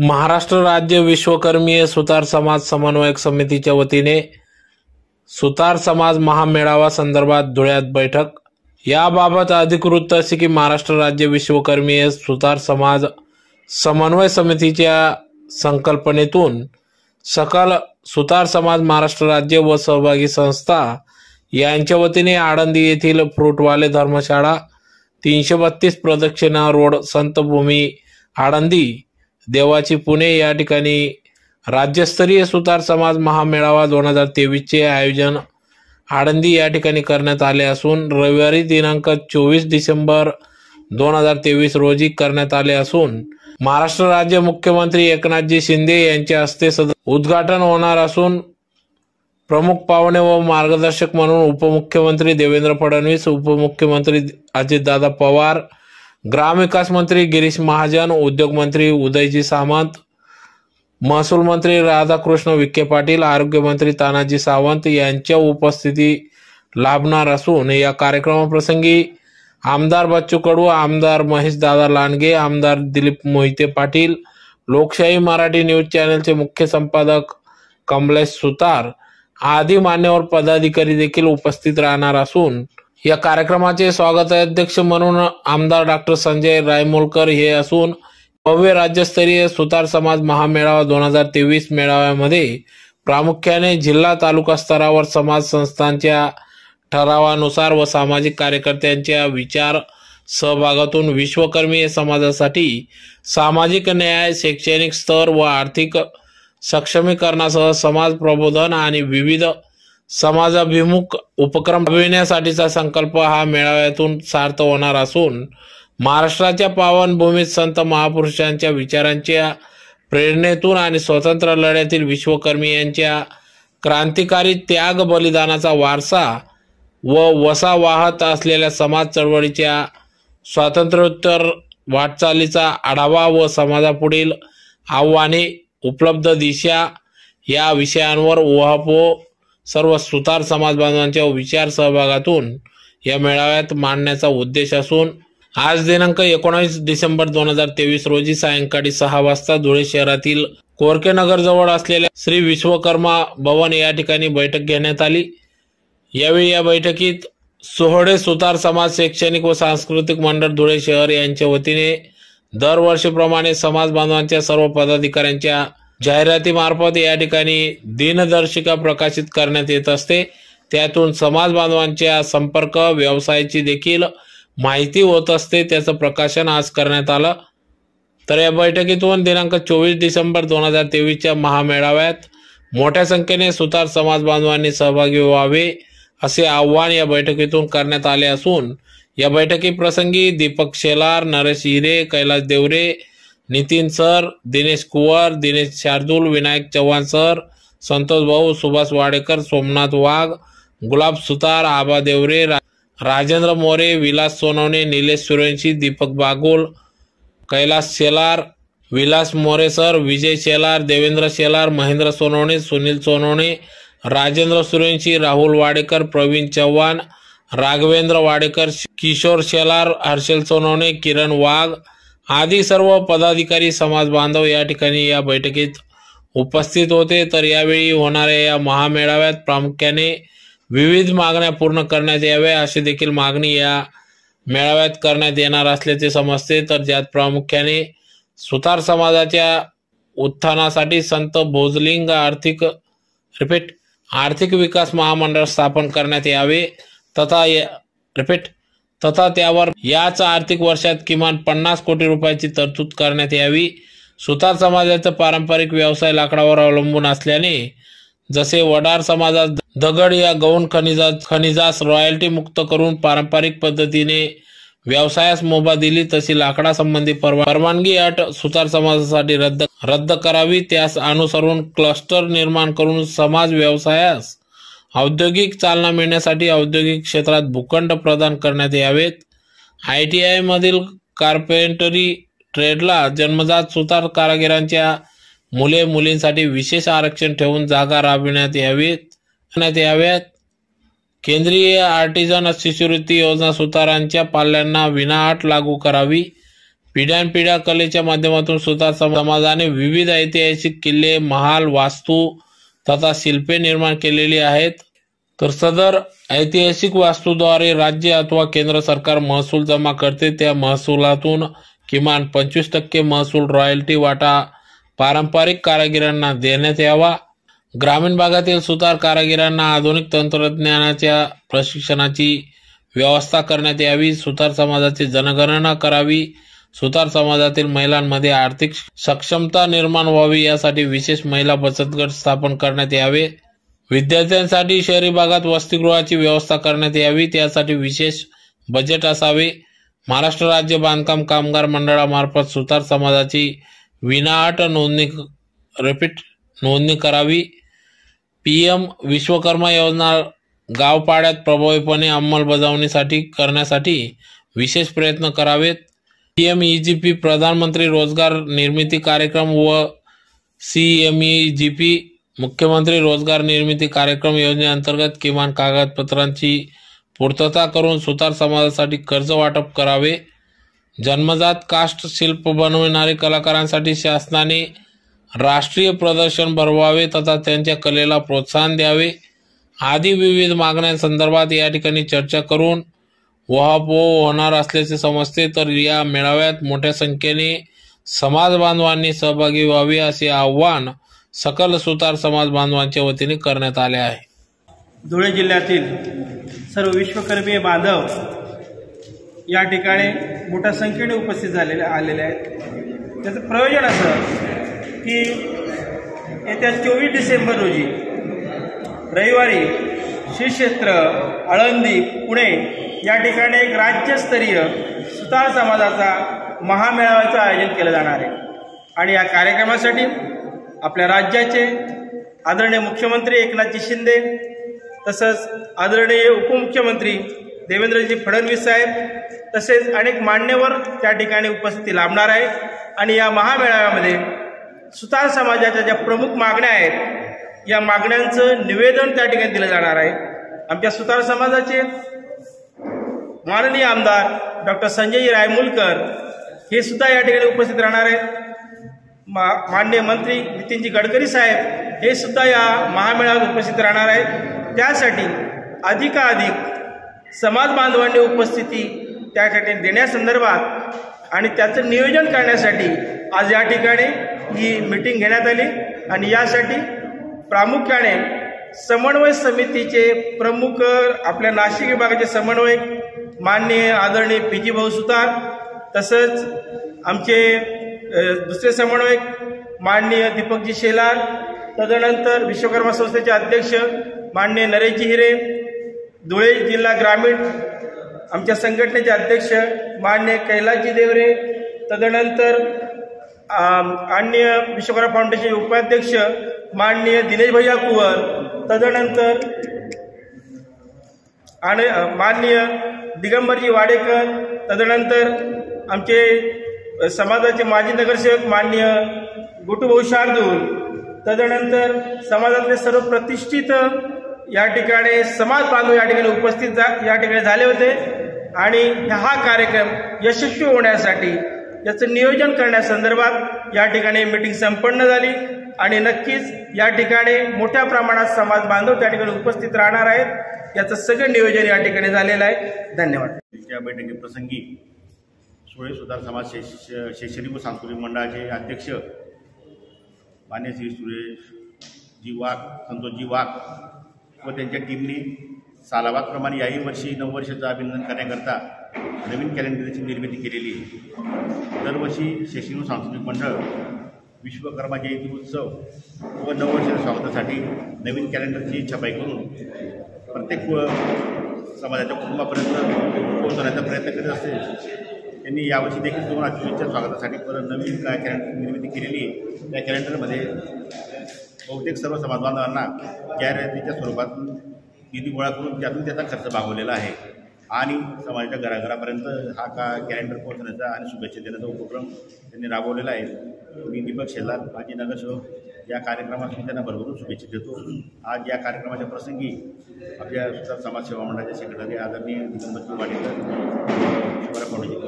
महाराष्ट्र राज्य विश्वकर्मीय सुतार समाज समन्वयक समितीच्या वतीने सुतार समाज महामेळावा संदर्भात धुळ्यात बैठक. याबाबत अधिकृत असे की महाराष्ट्र राज्य विश्वकर्मीय सुतार समाज समन्वय समितीच्या संकल्पनेतून सकल सुतार समाज महाराष्ट्र राज्य व सहभागी संस्था यांच्या वतीने आळंदी येथील फ्रूटवाले धर्मशाळा तीनशे बत्तीस प्रदक्षिणा रोड संतभूमी आळंदी देवाची पुणे या ठिकाणी राज्यस्तरीय सुतार समाज महामेळावा दोन हजार तेवीसचे आयोजन आळंदी या ठिकाणी करण्यात आले असून रविवारी दिनांक चोवीस डिसेंबर दोन हजार तेवीस रोजी करण्यात आले असून महाराष्ट्र राज्य मुख्यमंत्री एकनाथजी शिंदे यांच्या हस्ते सद उद्घाटन होणार असून प्रमुख पाहुणे व मार्गदर्शक म्हणून उपमुख्यमंत्री देवेंद्र फडणवीस उपमुख्यमंत्री अजितदादा पवार ग्रामविकास मंत्री गिरीश महाजन उद्योग मंत्री उदयजी सामंत महसूल मंत्री राधाकृष्ण विखे पाटील आरोग्यमंत्री तानाजी सावंत यांच्या उपस्थिती लाभणार असून या कार्यक्रमाप्रसंगी आमदार बच्चू कडू आमदार महेश दादा लांडगे आमदार दिलीप मोहिते पाटील लोकशाही मराठी न्यूज चॅनलचे मुख्य संपादक कमलेश सुतार आदी मान्यवर पदाधिकारी देखील उपस्थित राहणार असून या कार्यक्रमाचे स्वागताध्यक्ष म्हणून आमदार डॉक्टर संजय रायमोलकर. हे असून भव्य राज्यस्तरीय सुतार समाज महामेळावा दोन हजार तेवीस मेळाव्यामध्ये प्रामुख्याने जिल्हा तालुका स्तरावर समाज संस्थांच्या ठरावानुसार व सामाजिक कार्यकर्त्यांच्या विचार सहभागातून विश्वकर्मीय समाजासाठी सामाजिक न्याय शैक्षणिक स्तर व आर्थिक सक्षमीकरणासह समाज प्रबोधन आणि विविध समाजाभिमुख उपक्रम राबविण्यासाठीचा संकल्प हा मेळाव्यातून सार्थ होणार असून महाराष्ट्राच्या पावनभूमीत संत महापुरुषांच्या विचारांच्या प्रेरणेतून आणि स्वतंत्र लढ्यातील विश्वकर्मी यांच्या क्रांतिकारी त्याग बलिदानाचा वारसा व वसा वाहत असलेल्या समाज चळवळीच्या स्वातंत्र्योत्तर वाटचालीचा आढावा व समाजापुढील आव्हाने उपलब्ध दिशा या विषयांवर उहापो सर्व सुतार समाज बांधवांच्या विचार सहभागातून या मेळाव्यात मांडण्याचा उद्देश असून आज दिनांक एकोणावीस डिसेंबर दोन हजार तेवीस रोजी सायंकाळी सहा वाजता धुळे शहरातील कोरकेनगर जवळ असलेल्या श्री विश्वकर्मा भवन या ठिकाणी बैठक घेण्यात आली. यावेळी या बैठकीत सोहळे सुतार समाज शैक्षणिक व सांस्कृतिक मंडळ धुळे शहर यांच्या वतीने दरवर्षीप्रमाणे समाज बांधवांच्या सर्व पदाधिकाऱ्यांच्या जाहिरातीमार्फत या ठिकाणी दिनदर्शिका प्रकाशित करण्यात येत असते. त्यातून समाज बांधवांच्या संपर्क व्यवसायाची देखील माहिती होत असते. त्याचं प्रकाशन आज करण्यात आलं. तर या बैठकीतून दिनांक चोवीस डिसेंबर दोन हजार तेवीसच्या महामेळाव्यात मोठ्या संख्येने सुतार समाज बांधवांनी सहभागी व्हावे असे आव्हान या बैठकीतून करण्यात आले असून या बैठकी प्रसंगी दीपक शेलार नरेश हिरे कैलास देवरे नितीन सर दिनेश कुवर दिनेश शार्दूल विनायक चव्हाण सर संतोष भाऊ सुभाष वाडेकर सोमनाथ वाघ गुलाब सुतार आबा देवरे रा, राजेंद्र मोरे विलास सोनवणे निलेश सुरेंशी दीपक बागुल कैलास शेलार विलास मोरे सर विजय शेलार देवेंद्र शेलार महेंद्र सोनवणे सुनील सोनवणे राजेंद्र सुरेंशी राहुल वाडेकर प्रवीण चव्हाण राघवेंद्र वाडेकर किशोर शेलार हर्षल सोनवणे किरण वाघ आदी सर्व पदाधिकारी समाज बांधव या ठिकाणी या बैठकीत उपस्थित होते. तर यावेळी होणाऱ्या या महामेळाव्यात प्रामुख्याने विविध मागण्या पूर्ण करण्यात याव्या अशी देखील मागणी या मेळाव्यात करण्यात येणार असल्याचे समजते. तर ज्यात प्रामुख्याने सुतार समाजाच्या उत्थानासाठी संत भोजलिंग आर्थिक रिपीट आर्थिक विकास महामंडळ स्थापन करण्यात यावे. तथा रिपीट तथा त्यावर याच आर्थिक वर्षात किमान पन्नास कोटी रुपयाची तरतूद करण्यात यावी. सुतार समाजाचा पारंपरिक व्यवसाय लाकडावर अवलंबून असल्याने जसे वडार समाजात दगड या गौण खनिजा खनिजास रॉयल्टी मुक्त करून पारंपरिक पद्धतीने व्यवसायास मुभा दिली तशी लाकडा संबंधी परवानगी अट सुतार समाजासाठी रद्द रद्द करावी. त्यास अनुसरून क्लस्टर निर्माण करून समाज व्यवसायास औद्योगिक चालना मिळण्यासाठी औद्योगिक क्षेत्रात भूखंड प्रदान करण्यात यावेत. आय टी आयमधील कार्पेंटरी ट्रेडला जन्मजात सुतार कारागिरांच्या मुले मुलींसाठी विशेष आरक्षण ठेवून जागा राबविण्यात यावीत करण्यात याव्यात. केंद्रीय आर्टिजन शिष्यवृत्ती योजना सुतारांच्या पाल्यांना विनाअट लागू करावी. पिढ्यानपिढ्या कलेच्या माध्यमातून सुतार समाजाने विविध ऐतिहासिक किल्ले महाल वास्तू तथा शिल्पे निर्माण केलेली आहेत. तर सदर ऐतिहासिक वास्तूद्वारे राज्य अथवा केंद्र सरकार महसूल जमा करते. त्या महसुलातून किमान पंचवीस टक्के महसूल रॉयल्टी वाटा पारंपरिक कारागिरांना देण्यात यावा. ग्रामीण भागातील सुतार कारागिरांना आधुनिक तंत्रज्ञानाच्या प्रशिक्षणाची व्यवस्था करण्यात यावी. सुतार समाजाची जनगणना करावी. सुतार समाजातील महिलांमध्ये आर्थिक सक्षमता निर्माण व्हावी यासाठी विशेष महिला बचत गट स्थापन करण्यात यावे. विद्यार्थ्यांसाठी शहरी भागात वसतिगृहाची व्यवस्था करण्यात यावी त्यासाठी विशेष बजेट असावे. महाराष्ट्र राज्य बांधकाम कामगार मंडळामार्फत सुतार समाजाची विनाअट नोंदणी रिपीट नोंदणी करावी. पीएम विश्वकर्मा योजना गावपाड्यात प्रभावीपणे अंमलबजावणीसाठी करण्यासाठी विशेष प्रयत्न करावेत. पीएमईजीपी प्रधानमंत्री रोजगार निर्मिती कार्यक्रम व सीएमईजीपी मुख्यमंत्री रोजगार निर्मिती कार्यक्रम योजनेअंतर्गत किमान कागदपत्रांची पूर्तता करून सुतार समाजासाठी कर्ज वाटप करावे. जन्मजात काष्ट शिल्प बनविणारे कलाकारांसाठी शासनाने राष्ट्रीय प्रदर्शन भरवावे तथा त्यांच्या कलेला प्रोत्साहन द्यावे. आदी विविध मागण्यांसंदर्भात या ठिकाणी चर्चा करून वहापोह होणार असल्याचे समजते तर या मेळाव्यात मोठ्या संख्येने समाज बांधवांनी सहभागी व्हावी असे आव्हान सकल सुतार समाज बांधवांच्या वतीने करण्यात आले आहे. धुळे जिल्ह्यातील सर्व विश्वकर्मीय बांधव या ठिकाणी मोठ्या संख्येने उपस्थित झालेले आलेले आहेत. त्याचं प्रयोजन असं की येत्या चोवीस डिसेंबर रोजी रविवारी श्री क्षेत्र आळंदी पुणे या ठिकाणी एक राज्यस्तरीय सुतार समाजाचा महामेळाव्याचं आयोजन केलं जाणार आहे. आणि या कार्यक्रमासाठी आपल्या राज्याचे आदरणीय मुख्यमंत्री एकनाथजी शिंदे तसंच आदरणीय उपमुख्यमंत्री देवेंद्रजी फडणवीस साहेब तसेच अनेक मान्यवर त्या ठिकाणी उपस्थिती लाभणार आहेत. आणि या महामेळाव्यामध्ये सुतार समाजाच्या ज्या प्रमुख मागण्या आहेत या मागण्यांचं निवेदन त्या ठिकाणी दिलं जाणार आहे. आमच्या सुतार समाजाचे माननीय आमदार डॉक्टर संजय रायमुलकर हे सुद्धा या ठिकाणी उपस्थित राहणार आहेत. मा माननीय मंत्री नितीनजी गडकरी साहेब हे सुद्धा या महामेळाव्यात उपस्थित राहणार आहेत. त्यासाठी अधिकाधिक समाज बांधवांनी उपस्थिती त्या ठिकाणी देण्यासंदर्भात आणि त्याचं नियोजन करण्यासाठी आज या ठिकाणी ही मीटिंग घेण्यात आली आणि यासाठी प्रामुख्याने समन्वय समितीचे प्रमुख आपल्या नाशिक विभागाचे समन्वयक माननीय आदरणीय पी जी भाऊ सुतार तसंच आमचे दुसरे समन्वयक माननीय दीपकजी शेलार तदनंतर विश्वकर्मा संस्थेचे अध्यक्ष माननीय नरेशजी हिरे धुळे जिल्हा ग्रामीण आमच्या संघटनेचे अध्यक्ष मान्य कैलासजी देवरे तदनंतर अन्य विश्वकर्मा फाउंडेशनचे उपाध्यक्ष माननीय दिनेश भैया कुवर तदनंतर आणि माननीय दिगंबरजी वाडेकर तदनंतर आमचे समाजाचे माजी नगरसेवक माननीय गोटूभाऊ शार्दूल तदनंतर समाजातले सर्व प्रतिष्ठित या ठिकाणी समाज बांधव या ठिकाणी उपस्थित जा या ठिकाणी झाले होते. आणि हा कार्यक्रम यशस्वी होण्यासाठी याचं नियोजन करण्यासंदर्भात या ठिकाणी मीटिंग संपन्न झाली. आणि नक्कीच या ठिकाणी मोठ्या प्रमाणात समाज बांधव त्या ठिकाणी उपस्थित राहणार आहेत. याचं सगळं नियोजन या ठिकाणी झालेलं आहे. धन्यवाद. या बैठकीप्रसंगी सुळे सुधार समाज शैक्षणिक व सांस्कृतिक मंडळाचे अध्यक्ष मान्य श्री सुरेश जी वाघ संतोषजी वाघ व त्यांच्या टीमने सालाबादप्रमाणे याही वर्षी नऊ वर्षाचं अभिनंदन करण्याकरता नवीन कॅलेंडरची निर्मिती केलेली आहे. दरवर्षी शैक्षणिक सांस्कृतिक मंडळ विश्वकर्मा जयंती उत्सव व नववर्षाच्या स्वागतासाठी नवीन कॅलेंडरची छपाई करून प्रत्येक समाजाच्या कुटुंबापर्यंत पोहोचवण्याचा प्रयत्न करीत असते. त्यांनी यावर्षी देखील दोन अठ्ठावीसच्या स्वागतासाठी परत नवीन काय कॅलेंडर निर्मिती केलेली त्या कॅलेंडरमध्ये बहुतेक सर्व समाजबांधवांना जाहिरातीच्या स्वरूपात निधी गोळा करून त्यातून त्याचा खर्च भागवलेला आहे. आणि समाजाच्या घराघरापर्यंत हा का कॅलेंडर पोहोचण्याचा आणि शुभेच्छा देण्याचा उपक्रम त्यांनी राबवलेला आहे. मी दीपक शेलार माजी नगरसेवक या कार्यक्रमात मी त्यांना भरभरून शुभेच्छा देतो. आज या कार्यक्रमाच्या प्रसंगी आपल्या सुद्धा समाजसेवा मंडळाचे सेक्रेटरी आदरणीय दिगंबर वाडेकर शिवरा फाउंडेशन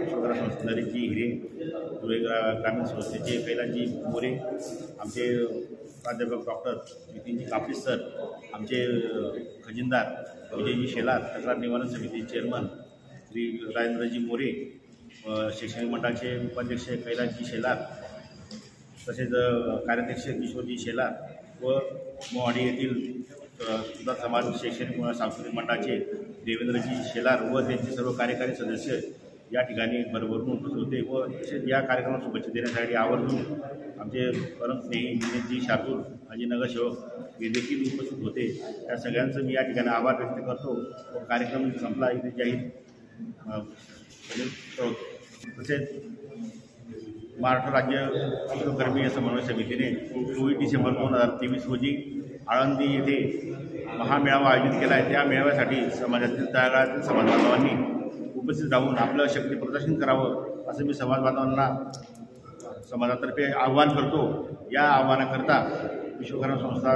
विश्वकर्मा संस्थानची हिरे धुळे ग्रामीण संस्थेचे कैलाजी मोरे आमचे प्राध्यापक डॉक्टर नितीनजी कापडीस सर आमचे खजिनदार विजयजी शेलार तक्रार निवारण समिती चेअरमन श्री राजेंद्रजी मोरे शैक्षणिक मंडळाचे उपाध्यक्ष कैलासजी शेलार तसेच कार्याध्यक्ष किशोरजी शेलार व मोहाडी येथील सुद्धा सुधार समाज शैक्षणिक सांस्कृतिक मंडळाचे देवेंद्रजी शेलार व त्यांचे सर्व कार्यकारी सदस्य या ठिकाणी भरभरून उपस्थित होते व तसेच या कार्यक्रमात शुभेच्छा देण्यासाठी आवर्जून आमचे परमस्नेही विनीतजी शातूर माझे नगरसेवक हे देखील उपस्थित होते. त्या सगळ्यांचं मी या ठिकाणी आभार व्यक्त करतो व कार्यक्रम संपला. इथे जाहीर म्हणजे तसेच महाराष्ट्र राज्य विश्वकर्मीय समन्वय समितीने चोवीस डिसेंबर दोन हजार तेवीस रोजी आळंदी येथे महामेळावा आयोजित केला आहे. त्या मेळाव्यासाठी समाजातील तळागाळातील समाज बांधवांनी उपस्थित जाऊन आपलं शक्ती प्रदर्शन करावं असं मी समाज बांधवांना समाजातर्फे आव्हान करतो. या आव्हानाकरता विश्वकर्मा संस्था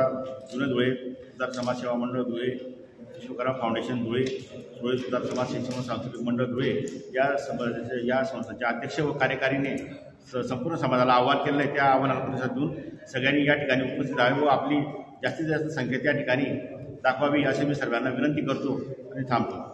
जुने धुळे सुधार समाजसेवा मंडळ धुळे विश्वकर्मा फाउंडेशन धुळे धुळे सुधार समाज शिक्षण सांस्कृतिक मंडळ धुळे या समाजाचे या संस्थेच्या अध्यक्ष व कार्यकारीने स संपूर्ण समाजाला आव्हान केलं आहे. त्या आव्हानाला प्रतिसाद देऊन सगळ्यांनी या ठिकाणी उपस्थित राहावे व आपली जास्तीत जास्त संख्या त्या ठिकाणी दाखवावी अशी मी सर्वांना विनंती करतो आणि थांबतो.